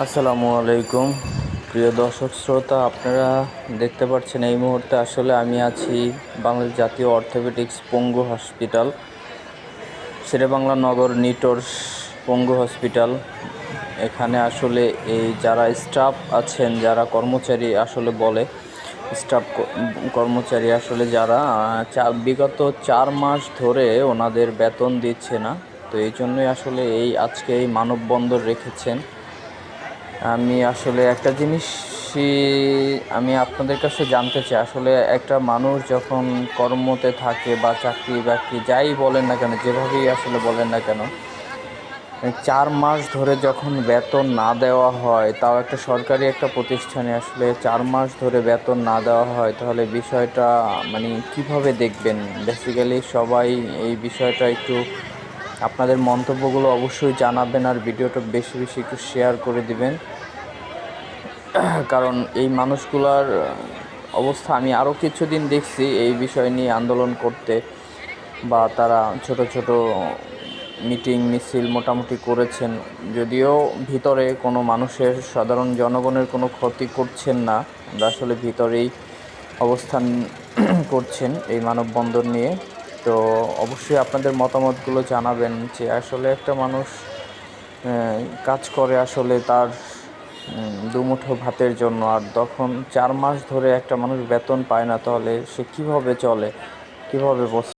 আসসালামু আলাইকুম। প্রিয় দর্শক, শ্রোতা, আপনারা দেখতে পাচ্ছেন এই মুহূর্তে আসলে আমি আছি বাংলাদেশ জাতীয় অর্থোপেডিক্স পঙ্গু হসপিটাল, শেরেবাংলা নগর নিটোর পঙ্গু হসপিটাল। এখানে আসলে এই যারা স্টাফ আছেন, যারা কর্মচারী আসলে বলে, স্টাফ কর্মচারী আসলে যারা বিগত চার মাস ধরে ওনাদের বেতন দিচ্ছে না। তো এই জন্যই আসলে এই আজকে এই মানববন্ধন রেখেছেন। আমি আসলে একটা জিনিস আমি আপনাদের কাছে জানতে চাই। আসলে একটা মানুষ যখন কর্মতে থাকে বা চাকরি বাকরি যাই বলেন না কেন, যেভাবেই আসলে বলেন না কেন চার মাস ধরে যখন বেতন না দেওয়া হয়, তাও একটা সরকারি একটা প্রতিষ্ঠানে আসলে চার মাস ধরে বেতন না দেওয়া হয়, তাহলে বিষয়টা মানে কীভাবে দেখবেন? বেসিক্যালি সবাই এই বিষয়টা একটু আপনাদের মন্তব্যগুলো অবশ্যই জানাবেন আর ভিডিওটা বেশি বেশি একটু শেয়ার করে দিবেন। কারণ এই মানুষগুলার অবস্থা আমি আরও কিছুদিন দেখছি এই বিষয় নিয়ে আন্দোলন করতে বা তারা ছোট ছোট মিটিং, মিছিল মোটামুটি করেছেন। যদিও ভিতরে কোনো মানুষের, সাধারণ জনগণের কোনো ক্ষতি করছেন না। আসলে ভিতরেই অবস্থান করছেন এই মানববন্ধন নিয়ে। তো অবশ্যই আপনাদের মতামতগুলো জানাবেন যে আসলে একটা মানুষ কাজ করে আসলে তার দুমুঠো ভাতের জন্য আর তখন চার মাস ধরে একটা মানুষ বেতন পায় না, তাহলে সে কীভাবে চলে? কীভাবে বসে